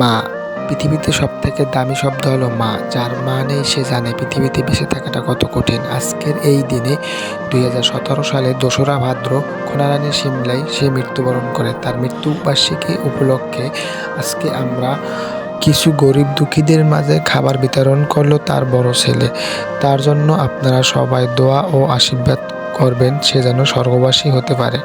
মা, পৃথিবীতে সব থেকে দামি শব্দ হলো মা, যার মা নেই সে জানে পৃথিবীতে বেঁচে থাকাটা কত কঠিন। আজকের এই দিনে দুই হাজার সতেরো সালে দোসরা ভাদ্র খোনারানী সিমলাই সে মৃত্যুবরণ করে। তার মৃত্যুবার্ষিকী উপলক্ষে আজকে আমরা কিছু গরিব দুঃখীদের মাঝে খাবার বিতরণ করল তার বড় ছেলে। তার জন্য আপনারা সবাই দোয়া ও আশীর্বাদ করবেন, সে যেন স্বর্গবাসী হতে পারে।